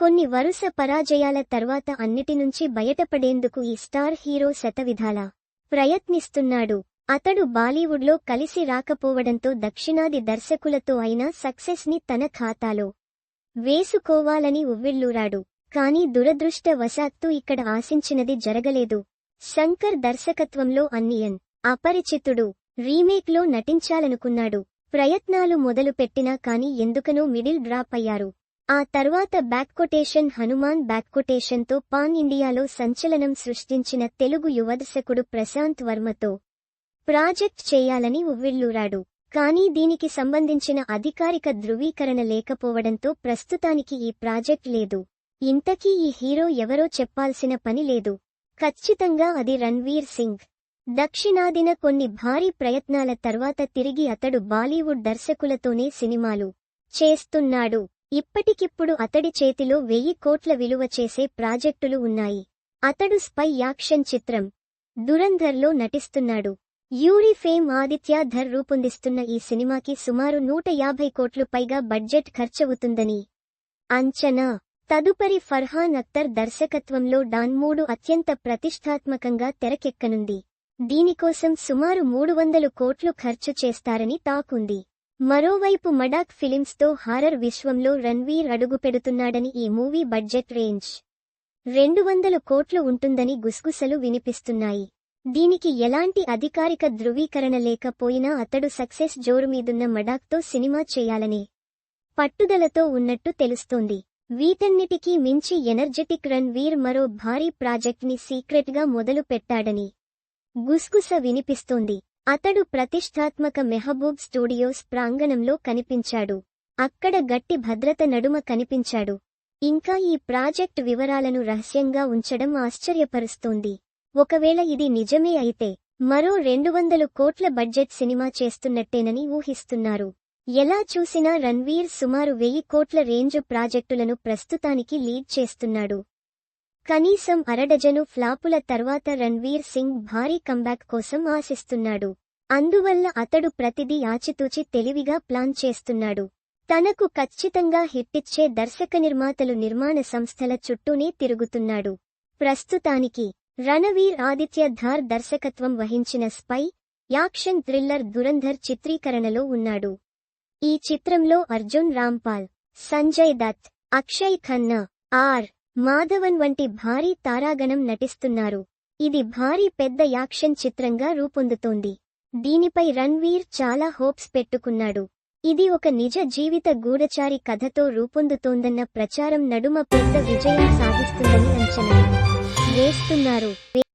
కొన్ని వరుస పరాజయాల తర్వాత అన్నిటి నుంచి బయటపడేందుకు ఈ స్టార్ హీరో శతవిధాలా ప్రయత్నిస్తున్నాడు. అతడు బాలీవుడ్లో కలిసి రాకపోవడంతో దక్షిణాది దర్శకులతో అయినా సక్సెస్ని తన ఖాతాలో వేసుకోవాలని ఉవ్విళ్ళూరాడు కానీ దురదృష్టవశాత్తు ఇక్కడ ఆశించినది జరగలేదు. శంకర్ దర్శకత్వంలో అన్నియన్ అపరిచితుడు. రీమేక్లో నటించాలనుకున్నాడు. ప్రయత్నాలు మొదలుపెట్టినా కాని ఎందుకనో మిడిల్ డ్రాప్ అయ్యారు. ఆ తర్వాత బ్యాక్కొటేషన్ హనుమాన్ బ్యాక్కొటేషన్తో పాన్ ఇండియాలో సంచలనం సృష్టించిన తెలుగు యువదర్శకుడు ప్రశాంత్ వర్మతో ప్రాజెక్ట్ చేయాలని ఉవ్విళ్ళూరాడు కానీ దీనికి సంబంధించిన అధికారిక ధృవీకరణ లేకపోవడంతో ప్రస్తుతానికి ఈ ప్రాజెక్ట్ లేదు. ఇంతకీ ఈ హీరో ఎవరో చెప్పాల్సిన పని లేదు. ఖచ్చితంగా అది రణ్వీర్ సింగ్. దక్షిణాదిన కొన్ని భారీ ప్రయత్నాల తర్వాత తిరిగి అతడు బాలీవుడ్ దర్శకులతోనే సినిమాలు చేస్తున్నాడు. ఇప్పటికిప్పుడు అతడి చేతిలో వెయ్యి కోట్ల విలువ చేసే ప్రాజెక్టులు ఉన్నాయి. అతడు స్పై యాక్షన్ చిత్రం దురంధర్లో నటిస్తున్నాడు. యూరి ఫేమ్ ఆదిత్య ధర్ రూపొందిస్తున్న ఈ సినిమాకి సుమారు నూట యాభై కోట్లు పైగా బడ్జెట్ ఖర్చవుతుందని. అంచనా తదుపరి ఫర్హాన్ అఖ్తర్ దర్శకత్వంలో డాన్ మూడు అత్యంత ప్రతిష్టాత్మకంగా తెరకెక్కనుంది. దీనికోసం సుమారు మూడు వందలు కోట్లు ఖర్చు చేస్తారని తాకుంది మరోవైపు మడాక్ ఫిలిమ్స్తో హారర్ విశ్వంలో రణ్వీర్ అడుగుపెడుతున్నాడని ఈ మూవీ బడ్జెట్ రేంజ్. రెండు వందలు కోట్లు ఉంటుందని గుసగుసలు వినిపిస్తున్నాయి. దీనికి ఎలాంటి అధికారిక ధృవీకరణ లేకపోయినా అతడు సక్సెస్ జోరుమీదున్న మడాక్తో సినిమా చేయాలనే పట్టుదలతో ఉన్నట్టు తెలుస్తోంది. వీటన్నిటికీ మించి ఎనర్జెటిక్ రణ్వీర్ మరో భారీ ప్రాజెక్ట్ని సీక్రెట్గా మొదలు పెట్టాడని గుస్గుస వినిపిస్తోంది. అతడు ప్రతిష్టాత్మక మెహబూబ్ స్టూడియోస్ ప్రాంగణంలో కనిపించాడు. అక్కడ గట్టి భద్రత నడుమ కనిపించాడు. ఇంకా ఈ ప్రాజెక్ట్ వివరాలను రహస్యంగా ఉంచడం ఆశ్చర్యపరుస్తోంది. ఒకవేళ ఇది నిజమే అయితే మరో రెండు వందలు కోట్ల బడ్జెట్ సినిమా చేస్తున్నట్టేనని ఊహిస్తున్నారు. ఎలా చూసినా రణ్వీర్ సుమారు వెయ్యి కోట్ల రేంజు ప్రాజెక్టులను ప్రస్తుతానికి లీడ్ చేస్తున్నాడు. కనీసం అరడజను ఫ్లాపుల తర్వాత రణ్వీర్ సింగ్ భారీ కంబ్యాక్ కోసం ఆశిస్తున్నాడు. అందువల్ల అతడు ప్రతిదీ ఆచితూచి తెలివిగా ప్లాన్ చేస్తున్నాడు. తనకు ఖచ్చితంగా హిట్టిచ్చే దర్శక నిర్మాతలు నిర్మాణ సంస్థల చుట్టూనే తిరుగుతున్నాడు. ప్రస్తుతానికి రణవీర్ ఆదిత్య ధార్ దర్శకత్వం వహించిన స్పై యాక్షన్ థ్రిల్లర్ దురంధర్ చిత్రీకరణలో ఉన్నాడు. ఈ చిత్రంలో అర్జున్ రాంపాల్ సంజయ్ దత్ అక్షయ్ ఖన్నా ఆర్. మాధవన్ వంటి భారీ తారాగణం నటిస్తున్నారు. ఇది భారీ పెద్ద యాక్షన్ చిత్రంగా రూపొందుతోంది. దీనిపై రణ్వీర్ చాలా హోప్స్ పెట్టుకున్నాడు. ఇది ఒక నిజ జీవిత గూఢచారి కథతో రూపొందుతోందన్న ప్రచారం నడుమ పెద్ద విజయం సాధిస్తుందని అంచనా వేస్తున్నారు.